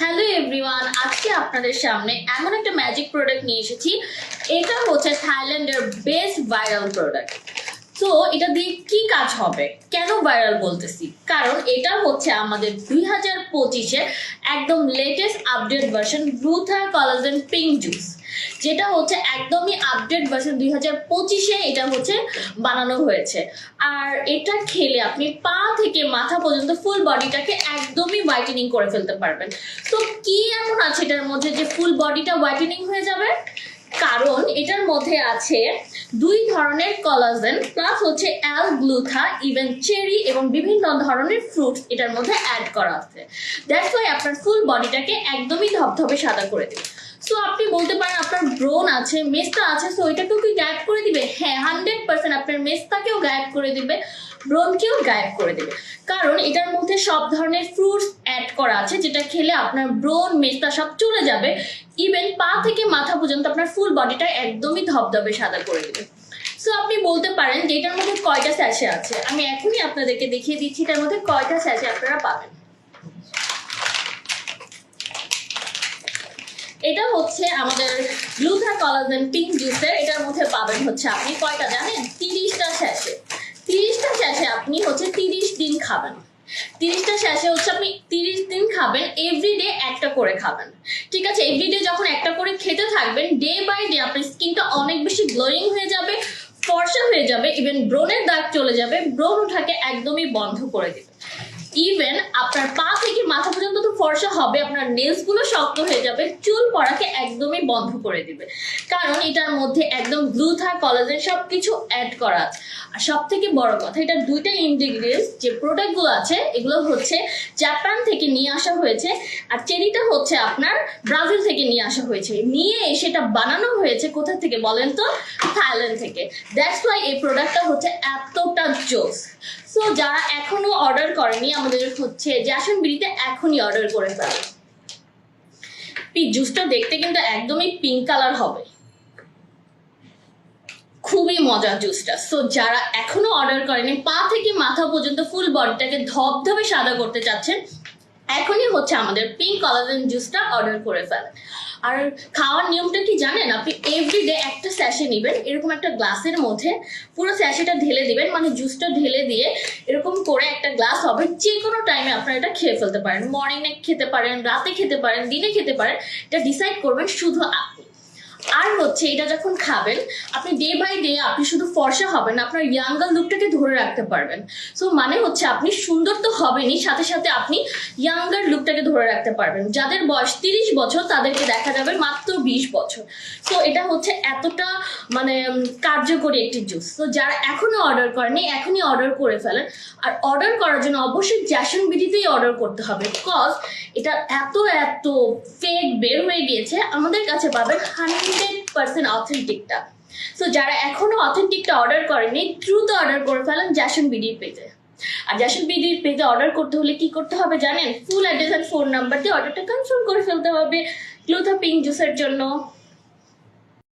Hello everyone আজকে আপনাদের সামনে এমন একটা ম্যাজিক প্রোডাক্ট নিয়ে এসেছি। এটা হচ্ছে থাইল্যান্ডের বেস্ট ভাইরাল প্রোডাক্ট তো এটা দিয়ে কি কাজ হবে? কেন ভাইরাল বলতেছি? কারণ এটা হচ্ছে আমাদের দুই হাজার পঁচিশে একদম লেটেস্ট আপডেট ভার্সন রুথা কলাজেন পিঙ্ক জুস যেটা হচ্ছে একদমই আপডেট ভার্সন দুই হাজার পঁচিশে এটা হচ্ছে বানানো হয়েছে। আর এটা খেলে আপনি পা থেকে মাথা পর্যন্ত ফুল বডিটাকে একদমই হোয়াইটেনিং করে ফেলতে পারবেন। তো কি এমন আছে এটার মধ্যে যে ফুল বডিটা হোয়াইটেনিং হয়ে যাবে? কারণ এটার মধ্যে আছে দুই ধরনের কলাজেন প্লাস হচ্ছে অ্যাল গ্লুথা ইভেন চেরি এবং বিভিন্ন ধরনের ফ্রুটস এটার মধ্যে অ্যাড করা আছে। দ্যাটস ওয়াই আপনার ফুল বডিটাকে একদমই ধবধবে সাদা করে দেবে। সো আপনি বলতে পারেন আপনার ব্রোন আছে, মেস্তা আছে সো এটাকেও কি গায়েব করে দিবে? হ্যাঁ হান্ড্রেড পার্সেন্ট আপনার মেস্তাকেও গায়েব করে দিবে ব্রোনকেও গায়েব করে দেবে। কারণ এটার মধ্যে সব ধরনের ফ্রুটস অ্যাড করা আছে, যেটা খেলে আপনার ব্রোন মেস্তা সব চলে যাবে। ইভেন পা থেকে মাথা পর্যন্ত আপনার ফুল বডিটা একদমই ধবধবে সাদা করে দেবে। সো আপনি বলতে পারেন যে এটার মধ্যে কয়টা স্যাশে আছে? আমি এখনই আপনাদেরকে দেখিয়ে দিচ্ছি, এটার মধ্যে কয়টা স্যাশে আপনারা পাবেন। এটা হচ্ছে আমাদের ব্লুথা কলাজেন পিঙ্ক জুসের এটার মধ্যে পাবেন হচ্ছে আপনি কয়টা জানেন? তিরিশটা শেষে তিরিশটা শেষে আপনি হচ্ছে তিরিশ দিন খাবেন। তিরিশটা শেষে হচ্ছে আপনি তিরিশ দিন খাবেন এভরিডে একটা করে খাবেন। ঠিক আছে এভরিডে যখন একটা করে খেতে থাকবেন ডে বাই ডে আপনার স্কিনটা অনেক বেশি গ্লোয়িং হয়ে যাবে, ফর্সা হয়ে যাবে ইভেন ব্রোনের দাগ চলে যাবে ব্রোন ওঠাকে একদমই বন্ধ করে দেবে। ইভেন আপনার পা থেকে মাথা পর্যন্ত তো ফর্সা হবে, আপনার নেলসগুলো শক্ত হয়ে যাবে, চুল পড়াকে একদমই বন্ধ করে দিবে। কারণ এটার মধ্যে একদম গ্লুথা কলাজেন সব কিছু অ্যাড করা আছে। আর সব থেকে বড় কথা, এটা দুইটা ইনগ্রিডিয়েন্টস যে প্রোডাক্টগুলো আছে, এগুলো হচ্ছে জাপান থেকে নিয়ে আসা হয়েছে, আর চেরিটা হচ্ছে আপনার ব্রাজিল থেকে নিয়ে আসা হয়েছে। নিয়ে এসে এটা বানানো হয়েছে কোথা থেকে বলেন তো? থাইল্যান্ড থেকে। দ্যাটস ওয়াই এই প্রোডাক্টটা হচ্ছে এতটা জোস। সো যারা এখনও অর্ডার করেনি, আমাদের হচ্ছে জ্যাসন বিড়িতে এখনই অর্ডার করে ফেলে। জুসটা দেখতে কিন্তু একদমই পিঙ্ক কালার হবে। খুবই মজার জুসটা সো যারা এখনও অর্ডার করেনি, পা থেকে মাথা পর্যন্ত ফুল বডিটাকে ধবধবে সাদা করতে চাচ্ছেন, এখনই হচ্ছে আমাদের পিঙ্ক কলাজেন জুসটা অর্ডার করে ফেলেন আর খাওয়ার নিয়মটা কি জানেন? আপনি এভরিডে একটা স্যাশে নেবেন, এরকম একটা গ্লাসের মধ্যে পুরো স্যাশেটা ঢেলে দিবেন মানে জুসটা ঢেলে দিয়ে এরকম করে একটা গ্লাস হবে যে কোনো টাইমে আপনারা এটা খেয়ে ফেলতে পারেন। মর্নিংয়ে খেতে পারেন, রাতে খেতে পারেন, দিনে খেতে পারেন, এটা ডিসাইড করবেন শুধু আপনি আর হচ্ছে এটা যখন খাবেন, আপনি ডে বাই ডে আপনি শুধু ফর্সা হবেন আপনার ইয়াঙ্গার লুকটাকে ধরে রাখতে পারবেন। সো মানে হচ্ছে আপনি সুন্দর তো হবেনই, সাথে সাথে আপনি ইয়াঙ্গার লুকটাকে ধরে রাখতে পারবেন। যাদের বয়স তিরিশ বছর, তাদেরকে দেখা যাবে মাত্র বিশ বছর। সো এটা হচ্ছে এতটা মানে কার্যকরী একটি জুস তো যারা এখনও অর্ডার করেনি এখনই অর্ডার করে ফেলেন। আর অর্ডার করার জন্য অবশ্যই জ্যাসন বিডিতেই অর্ডার করতে হবে। বিকজ এটা এত এত ফেক বের হয়ে গিয়েছে, আমাদের কাছে পাবেন হান্ড্রেড পার্সেন্ট অথেন্টিকটা সো যারা এখনও অথেন্টিকটা অর্ডার করেনি দ্রুত অর্ডার করে ফেলেন জ্যাসন বিডির পেজে আর জ্যাসন বিডির পেজে অর্ডার করতে হলে কি করতে হবে জানেন? Full address and phone number দিয়ে অর্ডারটা কনফার্ম করে ফেলতে হবে। ক্লোথা পিঙ্ক জুসের জন্য।